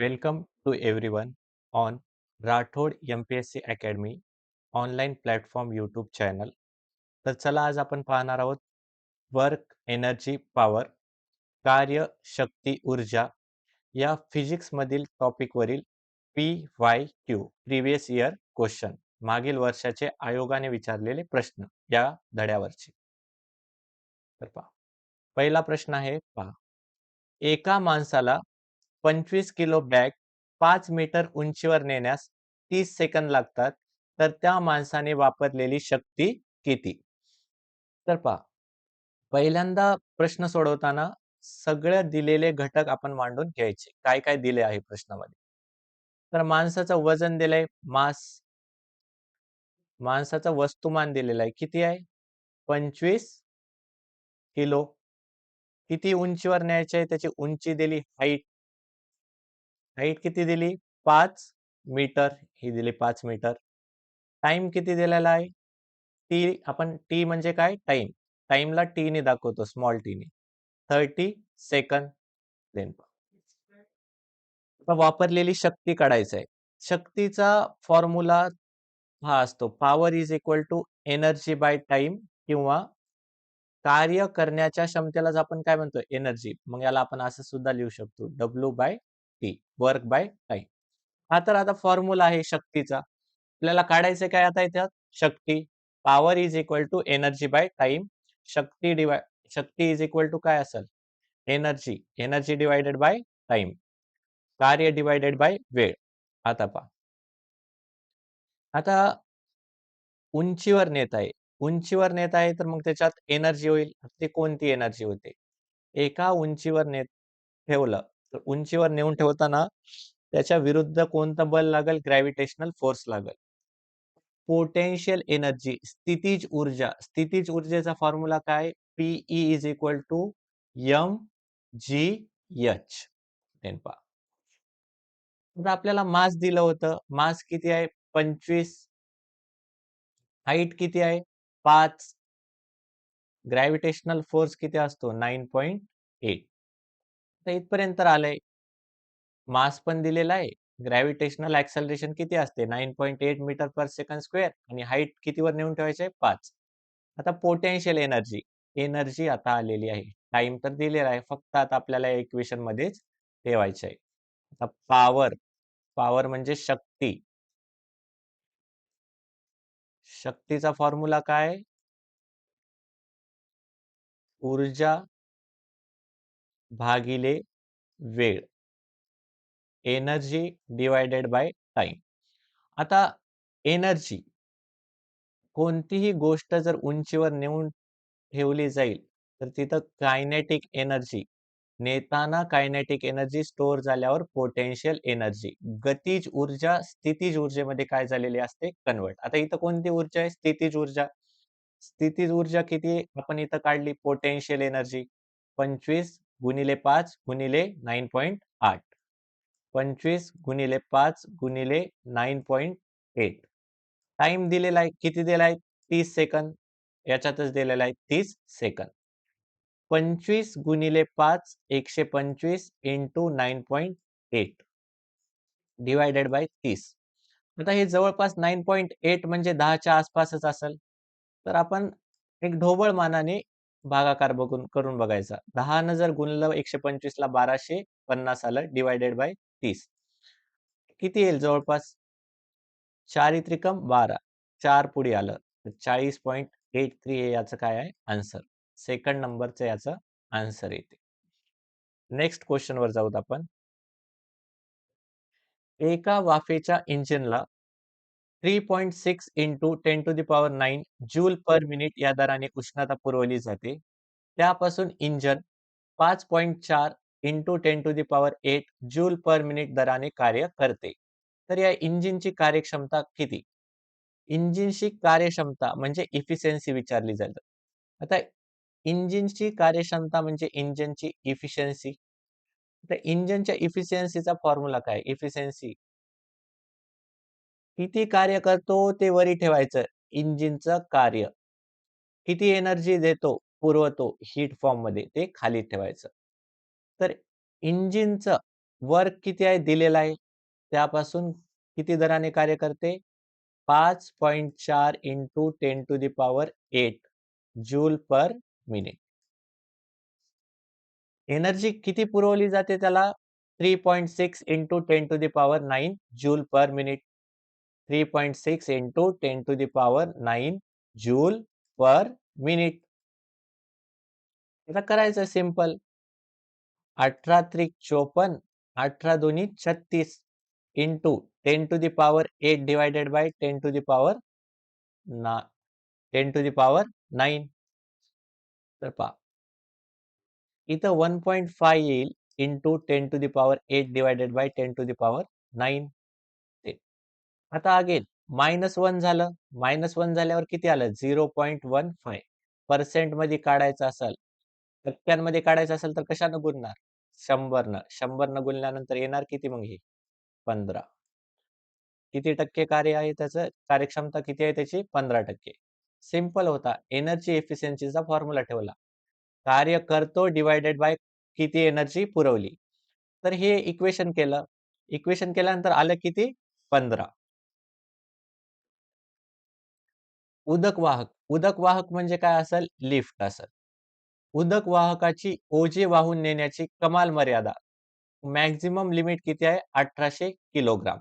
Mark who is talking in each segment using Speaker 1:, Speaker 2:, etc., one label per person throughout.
Speaker 1: Welcome to everyone on Rathod MPSC academy online platform YouTube channel. तर चला आज आपण पाहणार आहोत वर्क, एनर्जी, पॉवर, कार्य, शक्ती, ऊर्जा या फिजिक्समधील टॉपिकवरील पी-वाय-क्यू प्रिव्हियस इयर क्वेश्चन मागील वर्षाचे आयोगाने विचारलेले प्रश्न या धड्यावरचे. तर पहा पहिला प्रश्न आहे पहा एका माणसाला 25 किलो बॅग पाच मीटर उंचीवर नेण्यास तीस सेकंद लागतात तर त्या माणसाने वापरलेली शक्ती किती? तर पहा पहिल्यांदा प्रश्न सोडवताना सगळ्या दिलेले घटक आपण मांडून घ्यायचे. काय काय दिले आहे प्रश्नामध्ये? तर माणसाचं वजन दिलंय मास. माणसाचं वस्तुमान दिलेलं आहे. किती आहे? पंचवीस किलो. किती उंचीवर न्यायचे आहे? त्याची उंची दिली हाईट हाईट किती दिली? पाच मीटर. ही दिली पाच मीटर. टाइम किती दिलेला आहे? टी आपण टी म्हणजे काय? टाइम टाइमला टी ने दाखवतो स्मॉल टी ने. थर्टी सेकंद देन वापरलेली शक्ती काढायचं आहे. शक्तीचा फॉर्म्युला हा असतो. Power is equal to energy by time किंवा कार्य करण्याच्या क्षमतेलाच आपण काय म्हणतो एनर्जी मग याला आपण असं सुद्धा लिहू शकतो. W by T work by time. हा तर आता फॉर्म्युला आहे शक्तीचा. आपल्याला काढायचं काय आता याच्यात शक्ती. Power is equal to energy by time शक्ती डिवाय शक्ती इज इक्वल टू काय असेल? Energy. Energy divided by time कार्य डिवायडेड बाय वेळ. आता पहा. आता उंचीवर नेत आहे. उंचीवर नेत आहे तर मग त्याच्यात एनर्जी होईल. ती कोणती एनर्जी होते? एका उंचीवर नेत ठेवलं. तर उंचीवर नेऊन ठेवताना त्याच्या विरुद्ध कोणतं बल लागेल? ग्रॅव्हिटेशनल फोर्स लागेल. पोटेन्शियल एनर्जी स्थितीज ऊर्जा. स्थितीज ऊर्जेचा फॉर्म्युला काय? PE is equal to M G H पा आपल्याला मास दिलं होतं. मास किती आहे? पंचवीस. हाईट किती आहे? पाच. ग्रॅव्हिटेशनल फोर्स किती असतो? Nine point eight. तर इथपर्यंत आलंय. मास पण दिलेला आहे. ग्रॅव्हिटेशनल ऍक्सलरेशन किती असते? Nine point eight metre per second square आणि हाईट कितीवर नेऊन ठेवायचे पाच. आता पोटेन्शियल एनर्जी एनर्जी आता आलेली आहे. टाइम तर दिलेला आहे. फक्त आता आपल्याला इक्वेशन मध्येच ठेवायचे आहे. आता पॉवर पॉवर म्हणजे शक्ती. शक्तीचा फॉर्म्युला काय? ऊर्जा भागिले वेळ. एनर्जी डिवायडेड बाय टाइम आता एनर्जी कोणतीही गोष्ट जर उंचीवर नेऊन ठेवली जाईल तर तिथं कायनेटिक एनर्जी नेताना कायनेटिक एनर्जी स्टोअर झाल्यावर पोटेन्शियल एनर्जी गतीज ऊर्जा स्थितीज ऊर्जेमध्ये काय झालेली असते? कन्वर्ट आता इथं कोणती ऊर्जा आहे? स्थितीज ऊर्जा. स्थितीज ऊर्जा किती आपण इथं काढली पोटेन्शियल एनर्जी पंचवीस गुणिले पाच गुणिले नाईन पॉईंट आठ. पंचवीस गुणिले पाच गुणिले नाईन पॉईंट एट. टाइम दिलेला आहे किती दिला आहे? तीस सेकंद. याच्यातच दिलेला आहे तीस सेकंद. पंचवीस गुणिले पाच एकशे पंचवीस into nine point eight. Divided by तीस. आता हे जवळपास नाईन पॉईंट एट म्हणजे दहाच्या आसपासच असेल. तर आपण एक ढोबळ मानाने भागाकार बघून करून बघायचा. दहा न जर गुणलं एकशे पंचवीस ला बाराशे पन्नास आलं डिवायडेड बाय तीस. किती येईल जवळपास? चार त्रिकम बारा. चार पुढे आलं. तर चाळीस पॉईंट एट थ्री हे याचं काय आहे? आन्सर सेकंड नंबरचं याचं आन्सर येते. नेक्स्ट क्वेश्चन वर जाऊत आपण. एका वाफेच्या इंजिनला three point six into ten to the power nine joule per minute या दराने उष्णता पुरवली जाते. त्यापासून इंजन पाच पॉईंट चार into ten to the power eight joule per minute दराने कार्य करते. तर या इंजिनची कार्यक्षमता किती? इंजिनची कार्यक्षमता म्हणजे इफिशियन्सी विचारली जाते आता इंजिनची कार्यक्षमता म्हणजे इंजिनची इफिशियन्सी तर इंजिनच्या इफिशियन्सीचा फॉर्म्युला काय? इफिशियन्सी किती कार्य करतो ते वरी ठेवायचं. इंजिनचं कार्य. किती एनर्जी देतो पुरवतो हीट फॉर्ममध्ये ते खाली ठेवायचं. तर इंजिनचं वर्क किती आहे दिलेलं आहे? त्यापासून किती दराने कार्य करते? पाच पॉईंट चार into ten to the power eight joule per minute. Energy किती पुरवली जाते त्याला? Three point six into ten to the power nine joule per minute. Three point six into ten to the power nine joule per minute आता करायचं simple अठरा त्रिक चोपन्न अठरा दोन्ही छत्तीस into ten to the power eight divided by ten to the power ना ten to the power nine तर पहा. इथं वन पॉईंट फाय येईल into ten to the power eight divided by ten to the power nine आता again minus one झालं. Minus one झाल्यावर किती आलं? झिरो पॉईंट वन फाय पर्सेंटमध्ये काढायचं असेल टक्क्यांमध्ये काढायचं असेल तर कशानं गुणणार? शंभरनं. शंभरनं गुणल्यानंतर येणार किती मग हे? पंधरा. किती टक्के कार्य आहे त्याचं? कार्यक्षमता किती आहे त्याची? पंधरा टक्के. सिंपल होता. एनर्जी एफिशियन्सीचा फॉर्म्युला ठेवला. कार्य करतो डिवायडेड बाय किती एनर्जी पुरवली. तर हे इक्वेशन केलं. इक्वेशन केल्यानंतर आलं किती? पंधरा. उदक वाहक. उदक वाहक म्हणजे काय असेल? लिफ्ट असेल. उदक वाहकाची ओझे वाहून नेण्याची कमाल मर्यादा. मॅक्झिमम लिमिट किती आहे? अठराशे किलोग्राम.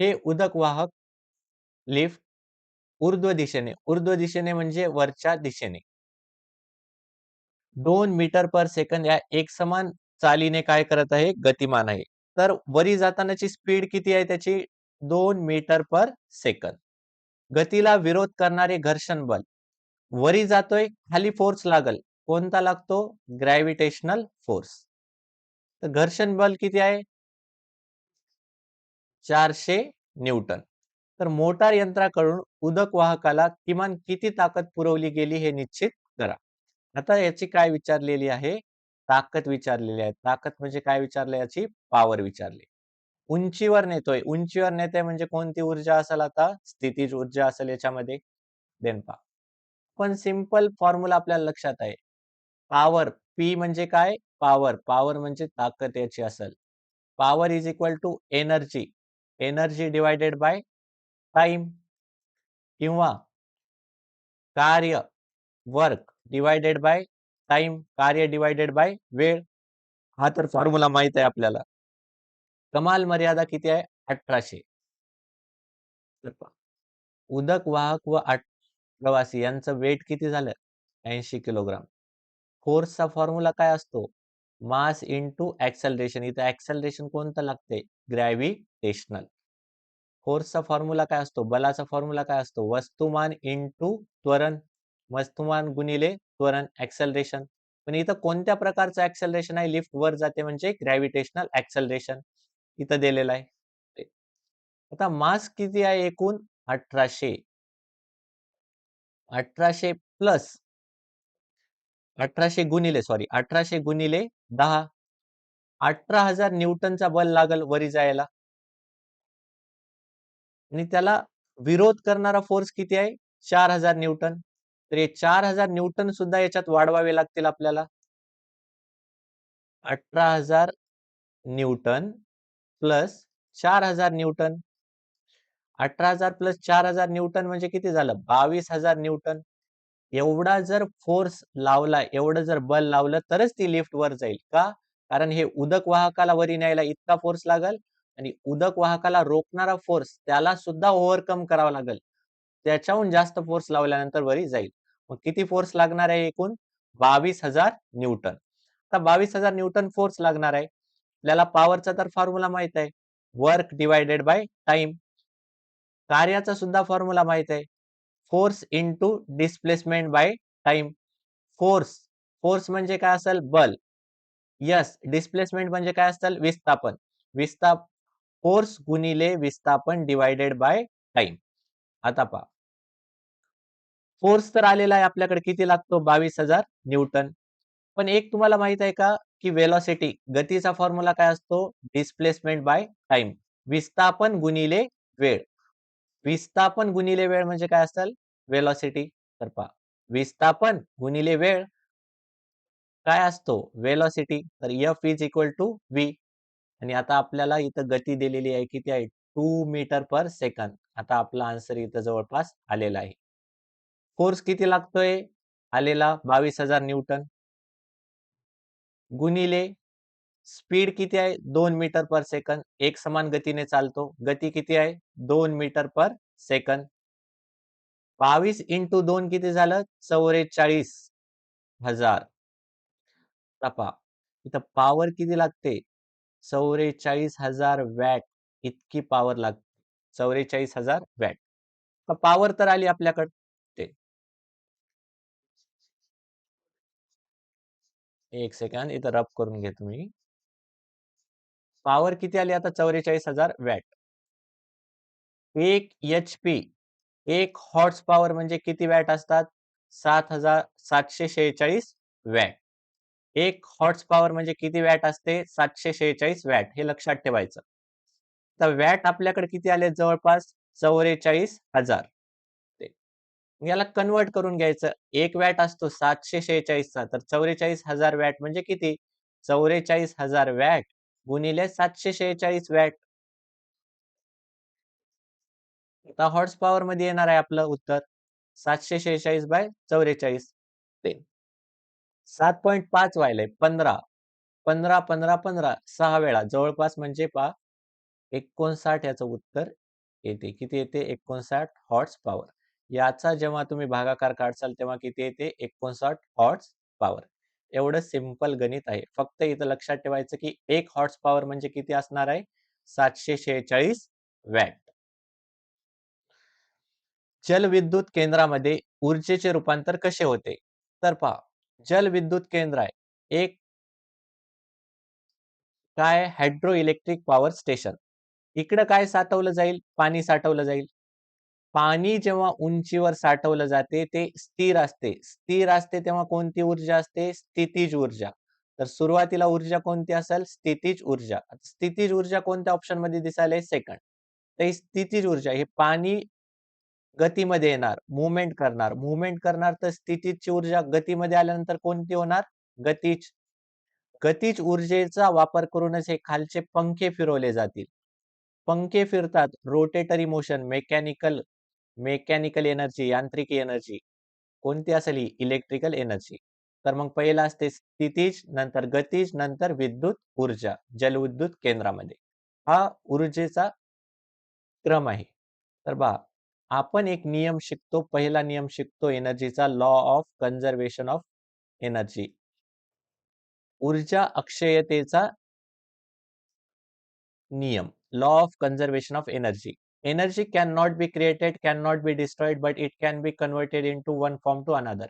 Speaker 1: हे उदक वाहक लिफ्ट ऊर्ध्व दिशेने. ऊर्ध्व दिशेने म्हणजे वरच्या दिशेने. दोन मीटर पर सेकंद या एक समान चालीने काय करत आहे? गतिमान आहे. तर वरी जातानाची स्पीड किती आहे त्याची? दोन मीटर पर सेकंद. गतीला विरोध करणारे घर्षण बल. वरी जातोय खाली फोर्स लागल. कोणता लागतो? ग्रॅव्हिटेशनल फोर्स तर घर्षण बल किती आहे? चारशे न्यूटन. तर मोटार यंत्राकडून उदक वाहकाला किमान किती ताकद पुरवली गेली हे निश्चित करा. आता याची काय विचारलेली आहे? ताकद विचारलेली आहे. ताकद म्हणजे काय विचारलं? याची पॉवर विचारली. उंचीवर नेतोय. उंचीवर नेते म्हणजे कोणती ऊर्जा असेल आता? स्थितीज ऊर्जा असेल याच्यामध्ये. देन पा पण सिंपल फॉर्म्युला आपल्याला लक्षात आहे. पॉवर पी म्हणजे काय? पॉवर. पॉवर म्हणजे ताकद याची असेल. Power is equal to energy. Energy divided by time. किंवा कार्य वर्क डिवायडेड बाय टाइम. कार्य डिवायडेड बाय वेळ. हा तर फॉर्म्युला माहीत आहे आपल्याला. कमाल मर्यादा किती आहे? अठराशे. उदक वाहक व प्रवासी यांचं वेट किती झालं? ऐंशी किलोग्राम. फोर्सचा फॉर्म्युला काय असतो? मास इंटू ऍक्सलरेशन इथं ऍक्सलरेशन कोणतं लागते? ग्रॅव्हिटेशनल. फोर्सचा फॉर्म्युला काय असतो? बलाचा फॉर्म्युला काय असतो? वस्तुमान इंटू त्वरण. वस्तुमान गुणिले त्वरण ऍक्सलरेशन पण इथं कोणत्या प्रकारचं ऍक्सलरेशन आहे? लिफ्ट वर जाते म्हणजे ग्रॅव्हिटेशनल ऍक्सलरेशन इथं दिलेलं आहे. आता मास किती आहे एकूण? अठराशे. अठराशे प्लस. अठराशे गुणिले सॉरी. अठराशे गुणिले दहा. अठरा हजार न्यूटनचा बल लागल वरी जायला. आणि त्याला विरोध करणारा फोर्स किती आहे? चार हजार न्यूटन. तर हे चार हजार न्यूटन सुद्धा याच्यात वाढवावे लागतील आपल्याला. अठरा हजार न्यूटन प्लस चार हजार न्यूटन. अठरा हजार प्लस चार हजार न्यूटन म्हणजे किती झालं? बावीस हजार न्यूटन. एवढा जर फोर्स लावला एवढं जर बल लावलं तरच ती लिफ्ट वर जाईल. का? कारण हे उदक वाहकाला वरी न्यायला इतका फोर्स लागल आणि उदक वाहकाला रोखणारा फोर्स त्याला सुद्धा ओव्हरकम करावा लागेल. त्याच्याहून जास्त फोर्स लावल्यानंतर वरी जाईल. मग किती फोर्स लागणार आहे एकूण? बावीस हजार न्यूटन. आता बावीस हजार न्यूटन फोर्स लागणार आहे. आपल्याला पॉवरचा तर फॉर्म्युला माहीत आहे. वर्क डिवायडेड बाय टाइम कार्याचा सुद्धा फॉर्म्युला माहीत आहे. Force into displacement by time force force म्हणजे काय असेल? बल. यस डिस्प्लेसमेंट म्हणजे काय असेल? विस्थापन. विस्थाप फोर्स गुणिले विस्थापन डिवायडेड बाय टाइम आता पहा. फोर्स तर आलेला आहे आपल्याकडे. किती लागतो? बावीस हजार न्यूटन. पण एक तुम्हाला माहीत आहे का की वेलॉसिटी गतीचा फॉर्म्युला काय असतो? डिस्प्लेसमेंट बाय टाइम विस्थापन गुणिले वेळ. विस्थापन गुणिले वेळ म्हणजे काय असेल? वेलॉसिटी तर पहा. विस्थापन गुणिले वेळ काय असतो? वेलॉसिटी तर F is equal to V आणि आता आपल्याला इथं गती दिलेली आहे किती आहे? टू मीटर पर सेकंद आता आपला आन्सर इथं जवळपास आलेला आहे. फोर्स किती लागतोय? आलेला बावीस हजार न्यूटन. गुणिले स्पीड किती आहे? दोन मीटर पर सेकंद. एक समान गतीने चालतो. गती किती आहे? दोन मीटर पर सेकंद. बावीस इंटू दोन किती झालं? चौवेचाळीस हजार. तपा. इथं पॉवर किती लागते? चौवेचाळीस हजार वॅट इतकी पॉवर लागते. चौवेचाळीस हजार वॅट पॉवर तर आली आपल्याकडं? एक सेकंड इथं रब करून घे तुम्ही. पॉवर किती आली आता? चौवेचाळीस हजार वॅट. एक एच पी एक हॉर्स पॉवर म्हणजे किती वॅट असतात? सात हजार सातशे शेहेचाळीस वॅट. एक हॉर्स पॉवर म्हणजे किती वॅट असते? सातशे शेहेचाळीस वॅट हे लक्षात ठेवायचं. तर वॅट आपल्याकडे किती आले? जवळपास चौवेचाळीस हजार. याला कन्वर्ट करून घ्यायचं. एक वॅट असतो सातशे शेहेचाळीसचा तर चौवेचाळीस हजार वॅट म्हणजे किती? चौवेचाळीस हजार वॅट गुणिले सातशे शेहेचाळीस वॅट. आता हॉर्स पॉवर मध्ये येणार आहे आपलं उत्तर. सातशे शेहेचाळीस बाय चौवेचाळीस ते सात पॉईंट पाच व्हायलंय. पंधरा. पंधरा पंधरा पंधरा. सहा वेळा. जवळपास म्हणजे पा एकोणसाठ याचं उत्तर येते. किती येते? एकोणसाठ हॉर्स पॉवर याचा जेव्हा तुम्ही भागाकार काढसाल तेव्हा किती येते एकोणसाठ हॉर्ट्स पॉवर एवढं सिंपल गणित आहे. फक्त इथं लक्षात ठेवायचं की एक हॉर्ट्स पॉवर म्हणजे किती असणार आहे? सातशे शेहेचाळीस वॅट. जलविद्युत केंद्रामध्ये ऊर्जेचे रूपांतर कसे होते? तर पहा जलविद्युत केंद्र आहे. एक काय? हायड्रो इलेक्ट्रिक पॉवर स्टेशन इकडं काय साठवलं जाईल? पाणी साठवलं जाईल. पाणी जेव्हा उंचीवर साठवलं जाते ते स्थिर असते. स्थिर असते तेव्हा कोणती ऊर्जा असते? स्थितीज ऊर्जा. तर सुरुवातीला ऊर्जा कोणती असेल? स्थितीज ऊर्जा. स्थितीज ऊर्जा कोणत्या ऑप्शनमध्ये दिसायला? सेकंड. तर स्थितीज ऊर्जा हे पाणी गतीमध्ये येणार मुवमेंट करणार. मुवमेंट करणार तर स्थितीची ऊर्जा गतीमध्ये आल्यानंतर कोणती होणार? गतीज. गतीज ऊर्जेचा वापर करूनच हे खालचे पंखे फिरवले जातील. पंखे फिरतात rotatory motion mechanical mechanical energy यांत्रिकी एनर्जी कोणती असेल ही? Electrical energy. तर मग पहिला असते स्थितीज नंतर गतीज नंतर विद्युत ऊर्जा जलविद्युत केंद्रामध्ये. हा ऊर्जेचा क्रम आहे. तर बा आपण एक नियम शिकतो पहिला नियम शिकतो एनर्जीचा law of conservation of energy. ऊर्जा अक्षयतेचा नियम law of conservation of energy. Energy can not be created can not be destroyed but it can be converted into one form to another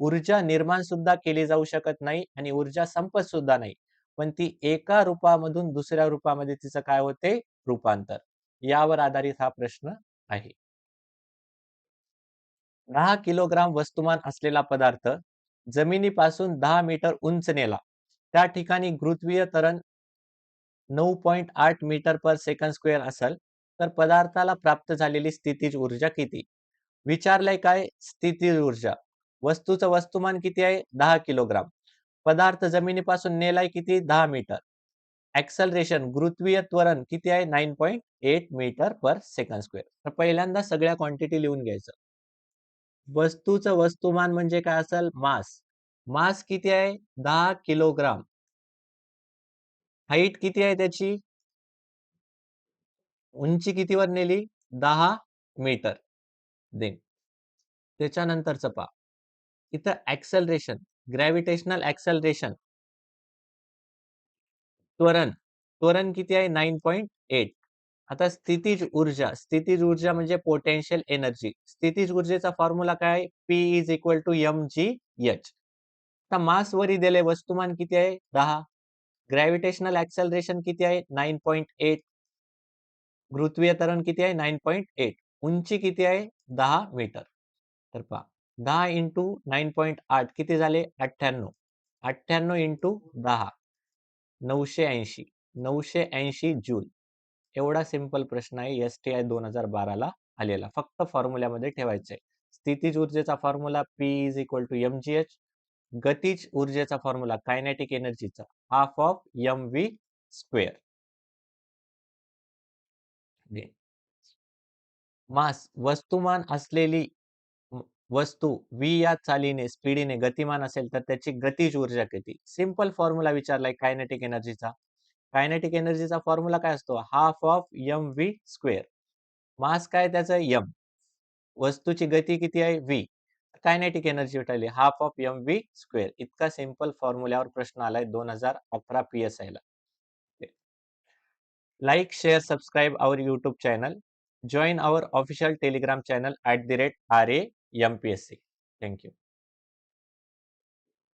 Speaker 1: ऊर्जा निर्माण सुद्धा केली जाऊ शकत नाही आणि ऊर्जा संपत सुद्धा नाही. पण ती एका रूपामधून दुसऱ्या रूपामध्ये तिचं काय होते? रूपांतर. यावर आधारित हा प्रश्न आहे. दहा किलोग्राम वस्तुमान असलेला पदार्थ जमिनीपासून दहा मीटर उंच नेला. त्या ठिकाणी गुरुत्वीय तरण नऊ पॉईंट आठ मीटर पर सेकंड स्क्वेअर असेल. तर पदार्थाला प्राप्त झालेली स्थितीज ऊर्जा किती? विचारलंय काय? स्थितीज ऊर्जा. वस्तूचं वस्तुमान किती आहे? दहा किलोग्राम. पदार्थ जमिनीपासून नेलाय किती? दहा मीटर. ऍक्सलरेशन गुरुत्वीय त्वरण किती आहे? Nine point eight metre per second square. तर पहिल्यांदा सगळ्या क्वांटिटी लिहून घ्यायचं. वस्तूचं वस्तुमान म्हणजे काय असेल? मास. मास किती आहे? दहा किलोग्राम. हाईट किती आहे त्याची? उंची कितीवर नेली? दहा मीटर. देन त्याच्यानंतरच पा इथं ऍक्सलरेशन ग्रॅव्हिटेशनल ऍक्सलरेशन त्वरण त्वरण किती आहे? नाईन पॉईंट एट आता स्थितीज ऊर्जा स्थितीज ऊर्जा म्हणजे पोटेन्शियल एनर्जी स्थितीज ऊर्जेचा फॉर्म्युला काय P is equal to M G H आता मास वरी दिले वस्तुमान किती आहे? दहा. ग्रॅव्हिटेशनल ऍक्सलरेशन किती आहे? नाईन पॉईंट एट गुरुत्वीय तरण किती आहे? Nine point eight. उंची किती आहे? दहा मीटर. तर पहा दहा इंटू नाईन पॉईंट आठ किती झाले? अठ्ठ्याण्णव. अठ्ठ्याण्णव इंटू दहा. नऊशे ऐंशी. नऊशे ऐंशी जूल. एवढा सिंपल प्रश्न आहे. एस टी आय दोन हजार बाराला आलेला. फक्त फॉर्म्युल्यामध्ये ठेवायचं आहे स्थितीज ऊर्जेचा formula P is equal to M G H गतीज ऊर्जेचा formula kinetic एनर्जीचा half of M V square घे. मास वस्तुमान असलेली वस्तू व्ही या चालीने, स्पीडीने गतिमान असेल, तर त्याची गतीज ऊर्जा किती? सिंपल फॉर्म्युला विचारलाय कायनेटिक एनर्जीचा. कायनेटिक एनर्जीचा फॉर्म्युला काय असतो? Half of M V square. Mass काय त्याचं? यम वस्तूची गती किती आहे? व्ही. कायनेटिक एनर्जी विचारली half of M V square. इतका सिंपल फॉर्म्युल्यावर प्रश्न आलाय 2011 पी-एस-आयला. Like, share, subscribe our YouTube channel. Join our official Telegram channel at the rate @RAMPSC. Thank you.